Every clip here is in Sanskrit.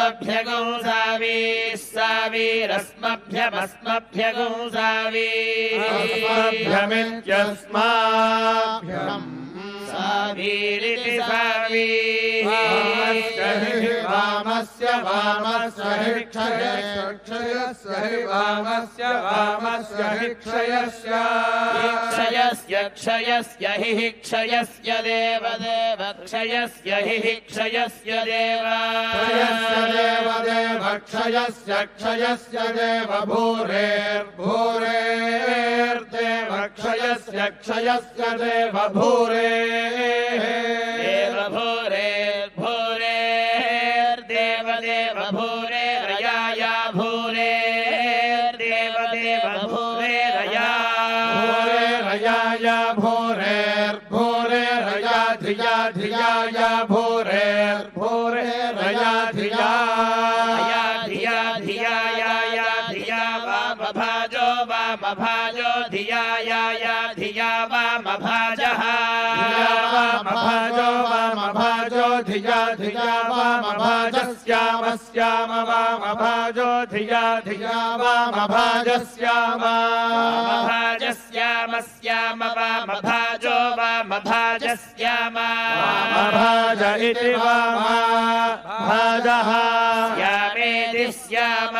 अस्मभ्यगौ सावीः सावीरस्मभ्यमस्मभ्यगौ सावीः अस्मभ्यमित्यस्माभ्यम् सावीरिति सावीः वामस्य वामस्य हि क्षयस्य हि वामस्य वामस्य हि क्षयस्य क्षयस्य हि क्षयस्य देव देव। क्षयस्य हि क्षयस्य देव क्षयस्य देव देव क्षयस्य देव भूरेर्भूरेर्देव क्षयस्य क्षयस्य देव भूरे रयाय भूरेर्भूरे रया धिया धियाय भूरेर्भूरे रया धिया या धिया धिया या या धिया वामभाजो वामभाजो धिया या या धिया वामभाजः धिया धिया वामभाजस्याम स्याम वामभाजो धिया धिया वामभाजस्याम वामभाजस्याम। स्याम वामभाजो वामभाजस्याम वामभाज इति वामभाजः। स्यामेति स्याम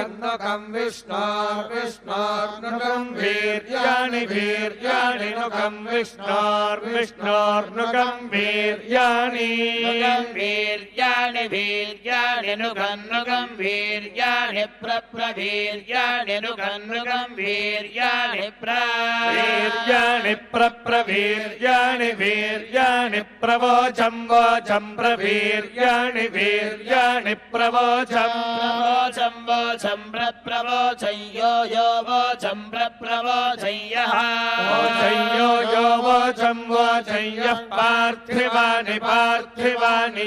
उपनान्नुकन्नुकम् विष्णोर्विष्णोर्नुकम् वीर्याणि वीर्याणि नुकम् विष्णोर्विष्णोर्नुकम् वीर्याणि नुगम् वीर्याणि वीर्याणि नुगन्नुगम् वीर्याणि प्रप्रवीर्याणि नुगन्नुगम् वीर्याणि प्र वीर्याणि प्रप्रवीर्याणि वीर्याणि प्रवोचम् वोचम् प्रवीर्याणि वीर्याणि प्रवोचम् प्रवोचम् वोचम् प्रप्रवोचं यो यो वोचम् प्रप्रवोचं यः वोचय्यो यो वोचम् वोचय्यः पार्थिवानि पार्थिवानि